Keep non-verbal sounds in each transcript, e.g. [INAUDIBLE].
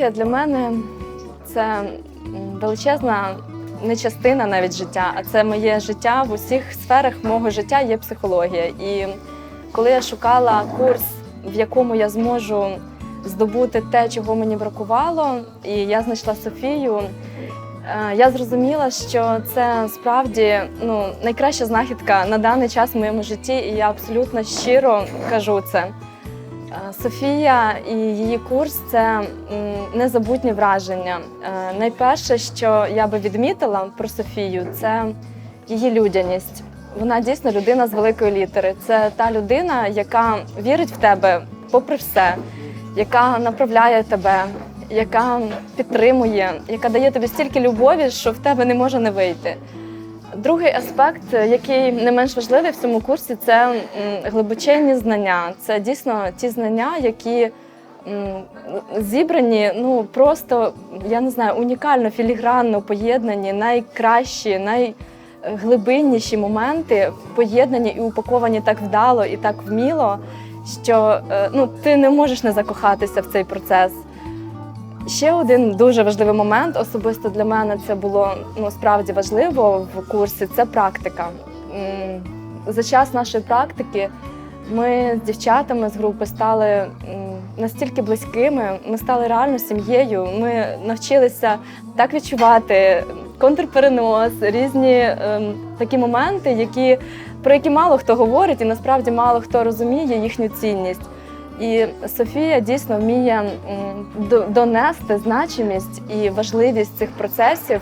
Софія для мене це величезна не частина навіть життя, а це моє життя в усіх сферах мого життя є психологія. І коли я шукала курс, в якому я зможу здобути те, чого мені бракувало, і я знайшла Софію. е, Я зрозуміла, що це справді ну, найкраща знахідка на даний час в моєму житті, і я абсолютно щиро кажу це. Е, Софія і її курс це незабутні враження. Е, Найперше, що я би відмітила про Софію, це її людяність. Вона дійсно людина з великої літери. Це та людина, яка вірить в тебе попри все, яка направляє тебе, яка підтримує, яка дає тобі стільки любові, що в тебе не може не вийти. Другий аспект, який не менш важливий в цьому курсі, це м, глибоченні знання. Це дійсно ті знання, які зібрані ну просто я не знаю, унікально, філігранно поєднані, найкращі, найглибинніші моменти поєднані і упаковані так вдало і так вміло, що е, ну, ти не можеш не закохатися в цей процес. Ще один дуже важливий момент, особисто для мене це було ну, справді важливо в курсі це практика. За час нашої практики ми з дівчатами з групи стали настільки близькими, ми стали реально сім'єю. Ми навчилися так відчувати контрперенос, різні ем, такі моменти, які, про які мало хто говорить, і насправді мало хто розуміє їхню цінність. І Софія дійсно вміє донести значимість і важливість цих процесів.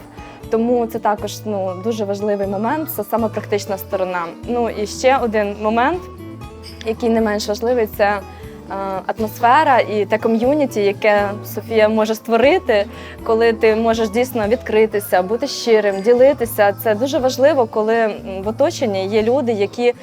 Тому це також ну, дуже важливий момент, це саме практична сторона. Ну і ще один момент, який не менш важливий, це е, атмосфера і те ком'юніті, яке Софія може створити, коли ти можеш дійсно відкритися, бути щирим, ділитися. Це дуже важливо, коли в оточенні є люди, які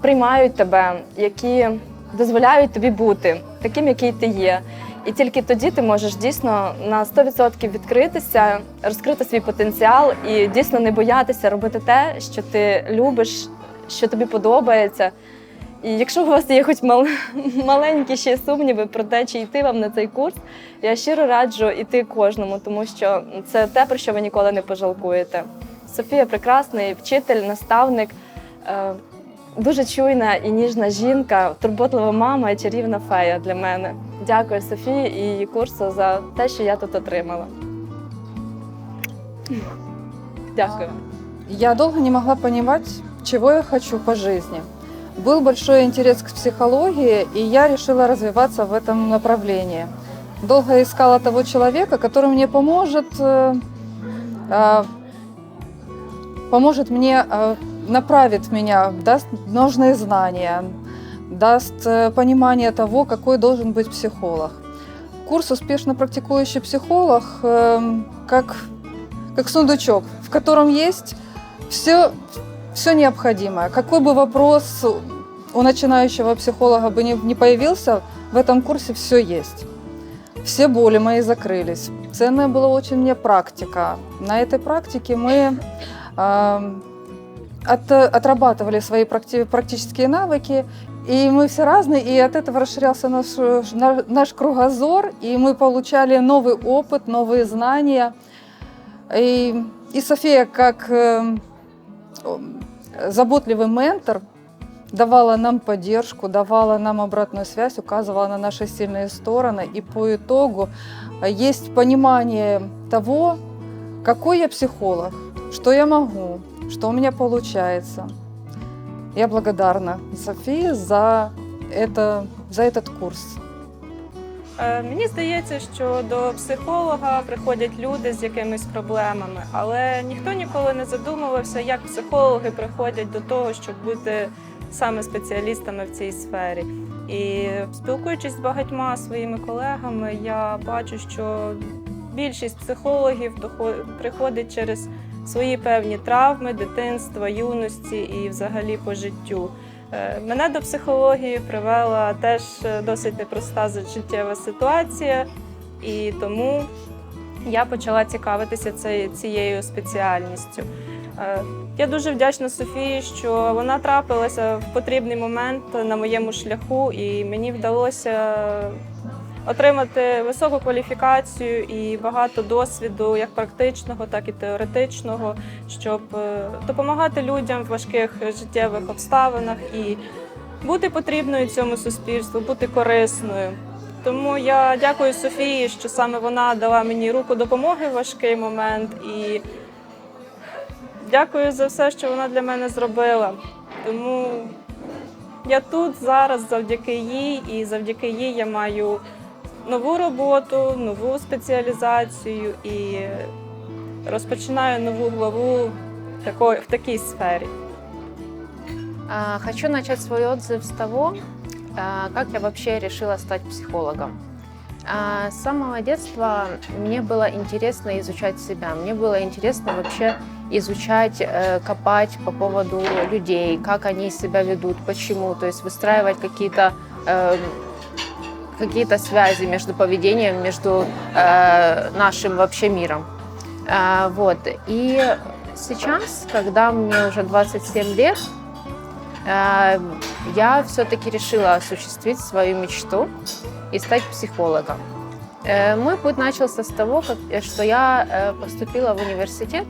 приймають тебе, які дозволяють тобі бути таким, який ти є. І тільки тоді ти можеш дійсно на 100% відкритися, розкрити свій потенціал і дійсно не боятися робити те, що ти любиш, що тобі подобається. І якщо у вас є хоч мал... [LAUGHS] маленькі ще сумніви про те, чи йти вам на цей курс, я щиро раджу йти кожному, тому що це те, про що ви ніколи не пожалкуєте. Софія прекрасний вчитель, наставник, е, дуже чуйна і ніжна жінка, турботлива мама і чарівна фея для мене. Дякую Софії і її курсу за те, що я тут отримала. Дякую. Я долго не могла понимать, чего я хочу по жизни. Был большой интерес к психологии, и я решила развиваться в этом направлении. Долго искала того человека, который мне поможет, э, э, поможет мне, э, направит меня, даст нужные знания, даст э, понимание того, какой должен быть психолог. Курс «Успешно практикующий психолог» э, как, как сундучок, в котором есть все, все необходимое. Какой бы вопрос у начинающего психолога бы не, не появился, в этом курсе все есть. Все боли мои закрылись. Ценная была очень мне практика. На этой практике мы э, от- отрабатывали свои практи- практические навыки, и мы все разные, и от этого расширялся наш, на- наш кругозор, и мы получали новый опыт, новые знания. И, и София, как э, заботливый ментор, давала нам поддержку, давала нам обратную связь, указывала на наши сильные стороны. И по итогу э, есть понимание того, какой я психолог, что я могу, что у меня получается. Я благодарна Софии за, это, за этот курс. Е, Мені здається, що до психолога приходять люди з якимись проблемами, але ніхто ніколи не задумувався, як психологи приходять до того, щоб бути саме спеціалістами в цій сфері. І спілкуючись з багатьма своїми колегами, я бачу, що більшість психологів приходить через свої певні травми, дитинства, юності і взагалі по життю. Е, Мене до психології привела теж е, досить непроста життєва ситуація, і тому я почала цікавитися цією- цією спеціальністю. Е, Я дуже вдячна Софії, що вона трапилася в потрібний момент на моєму шляху, і мені вдалося отримати високу кваліфікацію і багато досвіду, як практичного, так і теоретичного, щоб е, допомагати людям в важких життєвих обставинах і бути потрібною цьому суспільству, бути корисною. Тому я дякую Софії, що саме вона дала мені руку допомоги в важкий момент і дякую за все, що вона для мене зробила. Тому я тут зараз завдяки їй, і завдяки їй я маю нову роботу, нову спеціалізацію і розпочинаю нову главу такої, в такій сфері. А, Хочу начать свой отзыв с того, а, как я вообще решила стать психологом. А, С самого детства мне было интересно изучать себя, мне было интересно вообще изучать, э, копать по поводу людей, как они себя ведут, почему, то есть выстраивать какие-то эм, какие-то связи между поведением, между э, нашим вообще миром. А, Вот. И сейчас, когда мне уже 27 лет, Э, я все-таки решила осуществить свою мечту и стать психологом. Э, Мой путь начался с того, как, э, что я э, поступила в университет.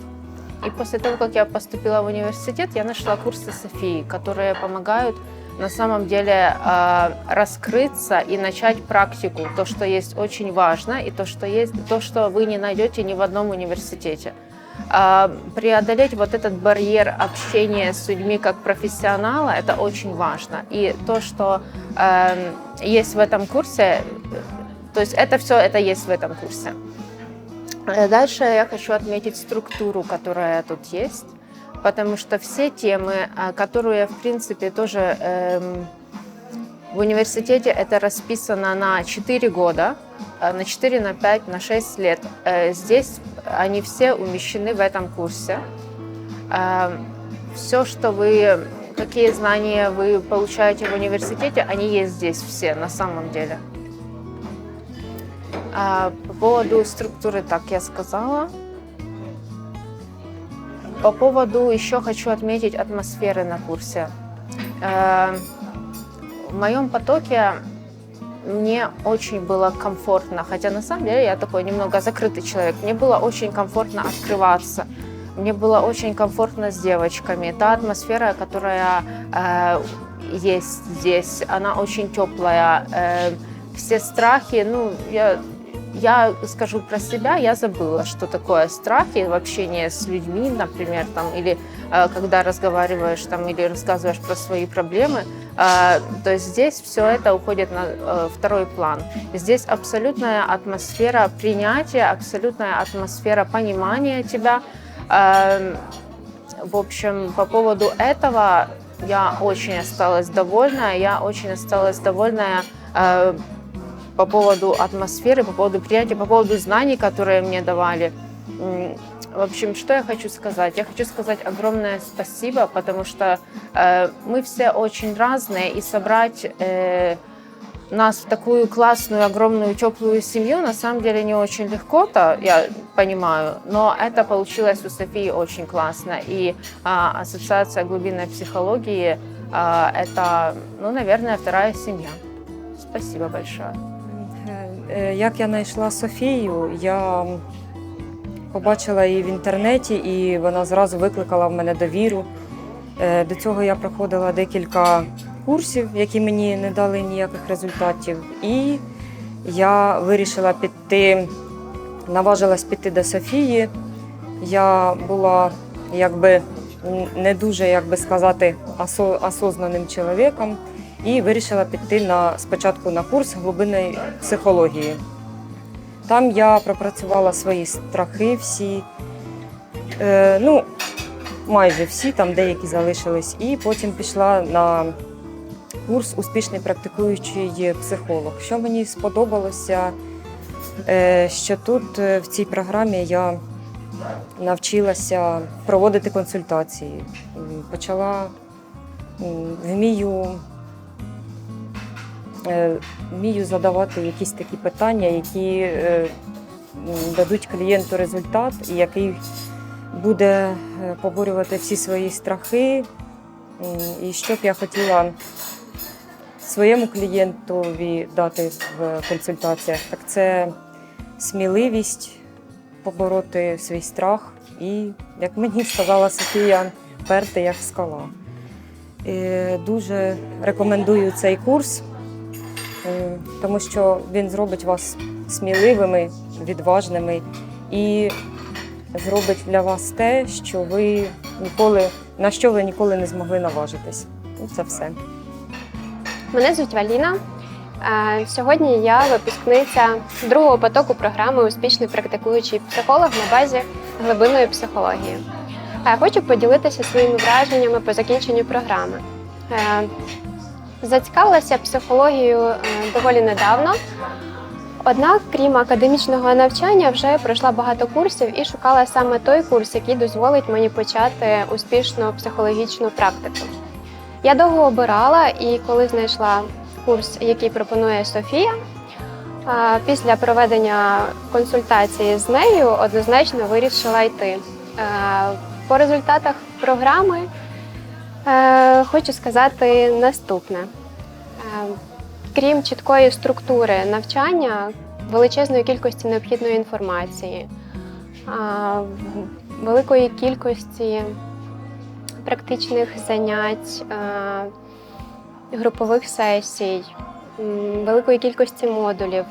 И после того, как я поступила в университет, я нашла курсы Софии, которые помогают на самом деле э, раскрыться и начать практику, то, что есть очень важно, и то, что есть, то, что вы не найдете ни в одном университете а, преодолеть вот этот барьер общения с людьми как профессионала, это очень важно. И то, что э, есть в этом курсе, то есть это все, это есть в этом курсе. Э, Дальше я хочу отметить структуру, которая тут есть, потому что все темы, а, которые, в принципе, тоже эм, в университете это расписано на 4 года, э, на 4, на 5, на 6 лет. Э, Здесь они все умещены в этом курсе. Все, что вы, какие знания вы получаете в университете, они есть здесь все на самом деле. А По поводу структуры, так я сказала. По поводу еще хочу отметить атмосферы на курсе. Э, В моем потоке мне очень было комфортно, хотя на самом деле я такой немного закрытый человек. Мне было очень комфортно открываться. Мне было очень комфортно с девочками. Та атмосфера, которая э, есть здесь, она очень теплая. Э, все страхи, ну, я, я скажу про себя, я забыла, что такое страхи в общении с людьми, например, там, или э, когда разговариваешь там, или рассказываешь про свои проблемы. Э, то есть здесь все это уходит на э, второй план. Здесь абсолютная атмосфера принятия, абсолютная атмосфера понимания тебя. Э, в общем, по поводу этого я очень осталась довольна. Я очень осталась довольна э, по поводу атмосферы, по поводу принятия, по поводу знаний, которые мне давали. В общем, что я хочу сказать? Я хочу сказать огромное спасибо, потому что э, мы все очень разные, и собрать э, нас в такую классную, огромную, теплую семью на самом деле не очень легко-то, я понимаю, но это получилось у Софии очень классно. И а, Ассоциация глубинной психологии а, это, ну, наверное, вторая семья. Спасибо большое. Е, Як я знайшла Софію, я побачила її в інтернеті, і вона зразу викликала в мене довіру. Е, До цього я проходила декілька курсів, які мені не дали ніяких результатів. І я вирішила піти, наважилась піти до Софії. Я була якби не дуже, як би сказати, осознаним чоловіком і вирішила піти на спочатку на курс глибинної психології. Там я пропрацювала свої страхи всі, е, ну, майже всі, там деякі залишились, і потім пішла на курс успішний практикуючий психолог. Що мені сподобалося, е, що тут е, в цій програмі я навчилася проводити консультації, почала вмію вмію задавати якісь такі питання, які е, дадуть клієнту результат, і який буде е, поборювати всі свої страхи. І що б я хотіла своєму клієнтові дати в консультаціях, так це сміливість побороти свій страх і, як мені сказала Софія, перти як скала. Е, Дуже рекомендую цей курс, е, тому що він зробить вас сміливими, відважними і зробить для вас те, що ви ніколи, на що ви ніколи не змогли наважитись. Ну, Це все. Мене звуть Валіна. Е, Сьогодні я випускниця другого потоку програми Успішний практикуючий психолог на базі глибинної психології. Е, Хочу поділитися своїми враженнями по закінченню програми. Зацікавилася психологією е, доволі недавно. Однак, крім академічного навчання, вже пройшла багато курсів і шукала саме той курс, який дозволить мені почати успішну психологічну практику. Я довго обирала, і коли знайшла курс, який пропонує Софія, після проведення консультації з нею однозначно вирішила йти. Е, По результатах програми е, хочу сказати наступне. Е, Крім чіткої структури навчання, величезної кількості необхідної інформації, великої кількості практичних занять, е, групових сесій, великої кількості модулів.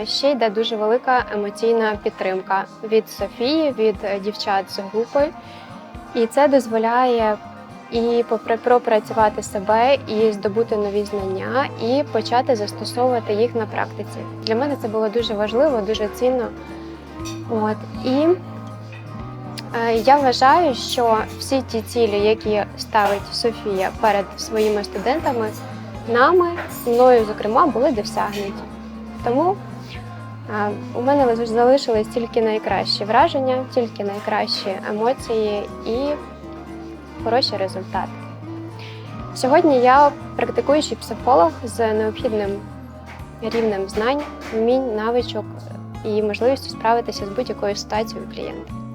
Е, Ще йде дуже велика емоційна підтримка від Софії, від дівчат з групи. І це дозволяє і пропрацювати себе, і здобути нові знання, і почати застосовувати їх на практиці. Для мене це було дуже важливо, дуже цінно. От. І Е, Я вважаю, що всі ті цілі, які ставить Софія перед своїми студентами, нами, мною, зокрема, були досягнуті. Тому е, у мене залишились тільки найкращі враження, тільки найкращі емоції і хороші результати. Сьогодні я практикуючий психолог з необхідним рівнем знань, вмінь, навичок і можливістю справитися з будь-якою ситуацією клієнта.